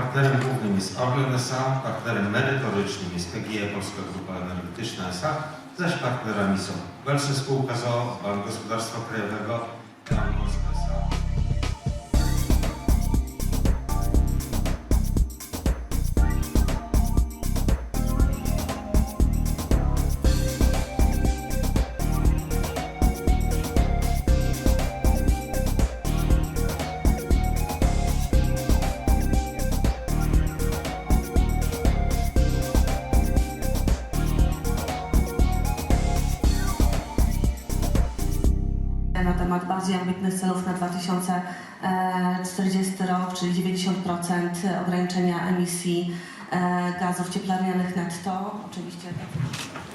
Partnerem głównym jest Orlen S.A., partnerem merytorycznym jest PGE Polska Grupa Energetyczna S.A., zaś partnerami są Welsen Spółka ZOO, Bank Gospodarstwa Krajowego, Plan Polska S.A. na temat bardziej ambitnych celów na 2040 rok, czyli 90% ograniczenia emisji e, gazów cieplarnianych netto. Oczywiście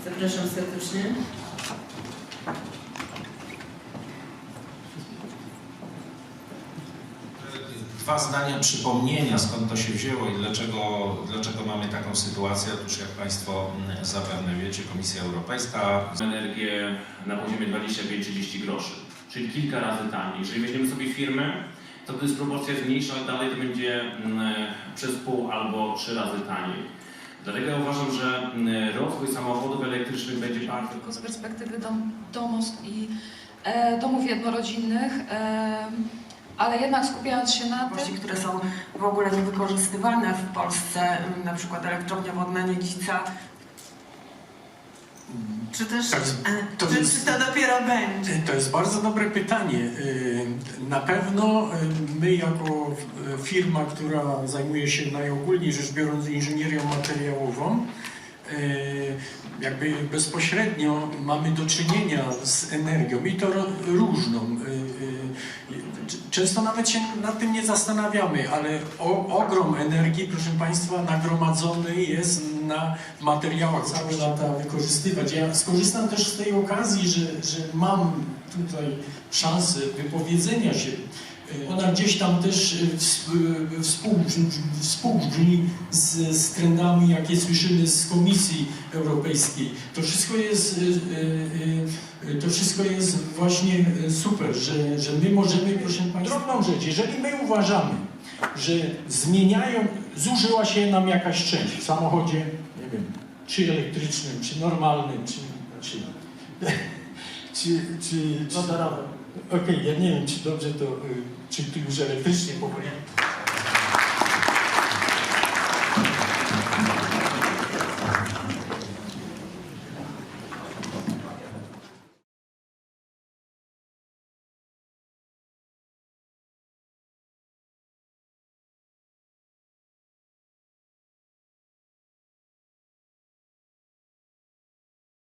Zapraszam serdecznie. Dwa zdania przypomnienia, skąd to się wzięło i dlaczego, dlaczego mamy taką sytuację. Otóż, jak Państwo mm, zapewne wiecie, Komisja Europejska energię na poziomie 25-30 groszy, czyli kilka razy taniej. Jeżeli weźmiemy sobie firmę, to dysproporcja jest mniejsza, ale dalej to będzie mm, przez pół albo trzy razy taniej. Dlatego ja uważam, że mm, rozwój samochodów elektrycznych będzie bardzo tylko z perspektywy dom, domostw i e, domów jednorodzinnych, e, ale jednak skupiając się na tym, które są w ogóle niewykorzystywane w Polsce, na przykład elektrownia wodna Niedzica. Czy też, Tak, to czy, jest- czy to dopiero będzie? To jest bardzo dobre pytanie. Y, Na pewno y, my jako y, firma, która zajmuje się najogólniej rzecz biorąc inżynierią materiałową, jakby bezpośrednio mamy do czynienia z energią i to różną. Często nawet się nad tym nie zastanawiamy, ale o, ogrom energii, proszę Państwa, nagromadzony jest na materiałach całe lata wykorzystywać. Ja skorzystam też z tej okazji, że, że mam tutaj szansę wypowiedzenia się. Ona gdzieś tam też y, y, współbrzmi, współbrzmi z, z trendami, jakie słyszymy z Komisji Europejskiej. To wszystko jest, y, to wszystko jest właśnie super, że, że my możemy, proszę Państwa, drobną rzecz, jeżeli my uważamy, że zmieniają, zużyła się nam jakaś część w samochodzie, nie wiem, czy elektrycznym, czy normalnym, czy, czy, czy, czy, czy Okej, ja nie wiem, czy dobrze to, y, czy tu już elektrycznie powoli.